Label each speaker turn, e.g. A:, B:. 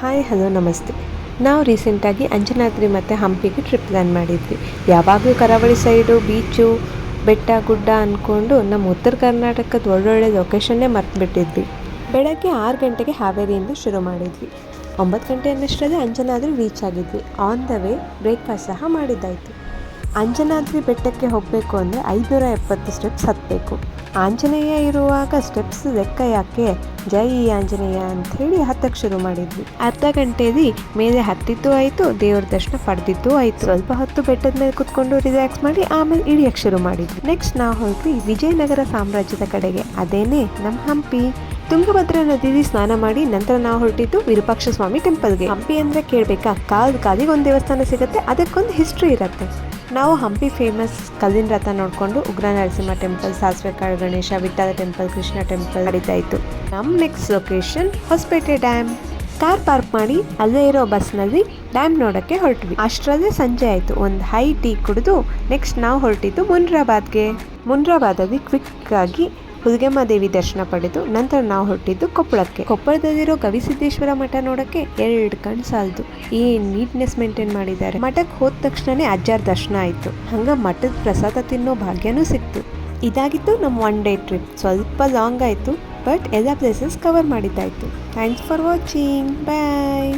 A: Hi, hello, ನಮಸ್ತೆ. ನಾವು ರೀಸೆಂಟಾಗಿ ಅಂಜನಾದ್ರಿ ಮತ್ತು ಹಂಪಿಗೆ ಟ್ರಿಪ್ ಪ್ಲ್ಯಾನ್ ಮಾಡಿದ್ವಿ. ಯಾವಾಗಲೂ ಕರಾವಳಿ ಸೈಡು, ಬೀಚು, ಬೆಟ್ಟ, ಗುಡ್ಡ ಅಂದ್ಕೊಂಡು ನಮ್ಮ ಉತ್ತರ ಕರ್ನಾಟಕದ ಒಳ್ಳೊಳ್ಳೆ ಲೊಕೇಶನ್ನೇ ಮರ್ತುಬಿಟ್ಟಿದ್ವಿ. ಬೆಳಗ್ಗೆ ಆರು ಗಂಟೆಗೆ ಹಾವೇರಿಯಿಂದ ಶುರು ಮಾಡಿದ್ವಿ. ಒಂಬತ್ತು ಗಂಟೆ ಅನ್ನಷ್ಟರಲ್ಲಿ ಅಂಜನಾದ್ರಿ ರೀಚ್ ಆಗಿದ್ವಿ. ಆನ್ ದ ವೇ ಬ್ರೇಕ್ಫಾಸ್ಟ್ ಸಹ ಮಾಡಿದ್ದಾಯಿತು. ಅಂಜನಾದ್ರಿ ಬೆಟ್ಟಕ್ಕೆ ಹೋಗಬೇಕು ಅಂದರೆ ಐದುನೂರ ಎಪ್ಪತ್ತು ಸ್ಟೆಪ್ಸ್ ಹತ್ತಬೇಕು. ಆಂಜನೇಯ ಇರುವಾಗ ಸ್ಟೆಪ್ಸ್ ಲೆಕ್ಕ ಯಾಕೆ? ಜೈ ಆಂಜನೇಯ ಅಂತ ಹೇಳಿ ಹತ್ತಕ್ಕೆ ಶುರು ಮಾಡಿದ್ವಿ. ಅರ್ಧ ಗಂಟೆಯಲ್ಲಿ ಮೇಲೆ ಹತ್ತಿದ್ದು ಆಯಿತು, ದೇವ್ರ ದರ್ಶನ ಪಡೆದಿದ್ದು ಆಯಿತು. ಸ್ವಲ್ಪ ಹೊತ್ತು ಬೆಟ್ಟದ ಮೇಲೆ ಕುತ್ಕೊಂಡು ರಿಲ್ಯಾಕ್ಸ್ ಮಾಡಿ ಆಮೇಲೆ ಇಳಿಯಕ್ಕೆ ಶುರು ಮಾಡಿದ್ವಿ. ನೆಕ್ಸ್ಟ್ ನಾವು ಹೋಗಿ ವಿಜಯನಗರ ಸಾಮ್ರಾಜ್ಯದ ಕಡೆಗೆ. ಅದೇನೇ? ನಮ್ಮ ಹಂಪಿ. ತುಂಗಭದ್ರಾ ನದಿಯಲ್ಲಿ ಸ್ನಾನ ಮಾಡಿ ನಂತರ ನಾವು ಹೊರಟಿದ್ದು ವಿರೂಪಾಕ್ಷ ಸ್ವಾಮಿ ಟೆಂಪಲ್ಗೆ. ಹಂಪಿ ಅಂದ್ರೆ ಕೇಳಬೇಕಾ? ಕಾಲ್ ಕಾಲಿಗೆ ಒಂದು ದೇವಸ್ಥಾನ ಸಿಗುತ್ತೆ, ಅದಕ್ಕೊಂದು ಹಿಸ್ಟ್ರಿ ಇರುತ್ತೆ. ನಾವು ಹಂಪಿ ಫೇಮಸ್ ಕಲ್ಲಿನ ರಥ ನೋಡಿಕೊಂಡು ಉಗ್ರ Narasimha temple Sasive Kalu Ganesha Vithala temple Krishna temple ನಡೀತಾ ಇತ್ತು. ನಮ್ಮ next location Hosapete dam car park ಮಾಡಿ ಅಲ್ಲೇ ಇರೋ ಬಸ್ನಲ್ಲಿ ಡ್ಯಾಮ್ ನೋಡೋಕ್ಕೆ ಹೊರಟ್ವಿ. ಅಷ್ಟರಲ್ಲೇ ಸಂಜೆ ಆಯಿತು. ಒಂದು ಹೈ ಟೀ ಕುಡಿದು ನೆಕ್ಸ್ಟ್ ನಾವು ಹೊರಟಿದ್ದು ಮುನ್ರಾಬಾದ್ಗೆ. ಮುನ್ರಾಬಾದಲ್ಲಿ ಕ್ವಿಕ್ ಆಗಿ ಹುಲಿಗೆಮ್ಮ ದೇವಿ ದರ್ಶನ ಪಡೆದು ನಂತರ ನಾವು ಹೊರಟಿದ್ದು ಕೊಪ್ಪಳಕ್ಕೆ. ಕೊಪ್ಪಳದಲ್ಲಿರೋ ಗವಿಸಿದ್ದೇಶ್ವರ ಮಠ ನೋಡಕ್ಕೆ ಎರಡು ಕಣ್ ಸಾಲದು. ಏನ್ ನೀಟ್ನೆಸ್ ಮೇಂಟೈನ್ ಮಾಡಿದ್ದಾರೆ. ಮಠಕ್ಕೆ ಹೋದ ತಕ್ಷಣನೇ ಅಜ್ಜಾರ್ ದರ್ಶನ ಆಯಿತು. ಹಂಗ ಮಠದ ಪ್ರಸಾದ ತಿನ್ನೋ ಭಾಗ್ಯನೂ ಸಿಕ್ತು. ಇದಾಗಿತ್ತು ನಮ್ಮ ಒನ್ ಡೇ ಟ್ರಿಪ್ ಸ್ವಲ್ಪ ಲಾಂಗ್ ಆಯಿತು ಬಟ್ ಎಲ್ಲ places cover ಮಾಡಿದ್ದಾಯಿತು. Thanks for watching bye